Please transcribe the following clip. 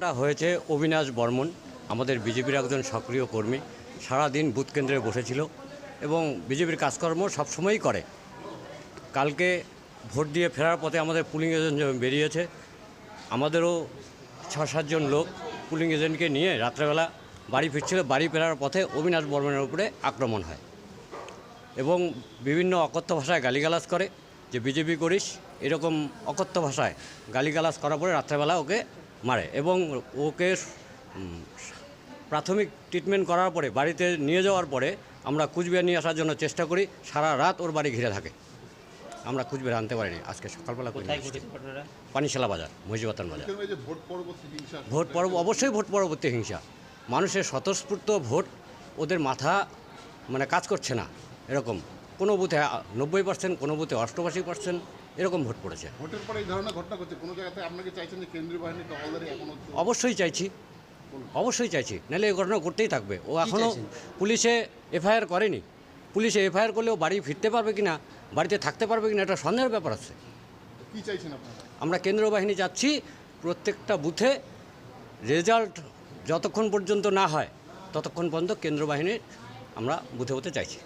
হয়েছে অবিনাশ বর্মন, আমাদের বিজেপির একজন সক্রিয় কর্মী, সারাদিন বুথ কেন্দ্রে বসেছিল এবং বিজেপির কাজকর্ম সবসময়ই করে। কালকে ভোট দিয়ে ফেরার পথে আমাদের পুলিং এজেন্ট বেরিয়েছে, আমাদেরও ছ সাতজন লোক পুলিং এজেন্টকে নিয়ে রাত্রেবেলা বাড়ি ফিরছিল। বাড়ি ফেরার পথে অবিনাশ বর্মনের উপরে আক্রমণ হয় এবং বিভিন্ন অকথ্য ভাষায় গালিগালাজ করে যে, বিজেপি করিস? এরকম অকথ্য ভাষায় গালিগালাজ করার পরে রাত্রেবেলা ওকে মারে এবং ওকে প্রাথমিক ট্রিটমেন্ট করার পরে বাড়িতে নিয়ে যাওয়ার পরে আমরা কুচবিহার নিয়ে আসার জন্য চেষ্টা করি সারা রাত ওর বাড়ি ঘিরে থাকে। আমরা কুচবিহার আনতে পারিনি আজকে সকালবেলা পানিশালা বাজার মহিজবাতান বাজার। ভোট পরবর্তী ভোট পর্ব অবশ্যই ভোট পরবর্তী হিংসা। মানুষের স্বতঃস্ফূর্ত ভোট ওদের মাথা মানে কাজ করছে না এরকম। কোনো বুথে নব্বই পার্সেন্ট কোনো বুথে অষ্টআশি পার্সেন্ট এরকম ভোট পড়েছে। ভোটের পরে এই ধরনের ঘটনা ঘটছে কোনো জায়গাতে আপনাকে চাইছেন যে কেন্দ্রীয় বাহিনী টহলদারি এখনও অবশ্যই চাইছি। অবশ্যই চাইছি। নাহলে এই ঘটনা ঘটতেই থাকবে। ও এখনও পুলিশে এফআইআর করেনি। পুলিশে এফআইআর করলেও বাড়ি ফিরতে পারবে কি না বাড়িতে থাকতে পারবে কি না এটা সন্দেহের ব্যাপার আছে। কি চাইছেন আপনারা? আমরা কেন্দ্রীয় বাহিনী যাচ্ছি প্রত্যেকটা বুথে রেজাল্ট যতক্ষণ পর্যন্ত না হয় ততক্ষণ পর্যন্ত কেন্দ্র বাহিনীর আমরা বুথে বুথে চাইছি।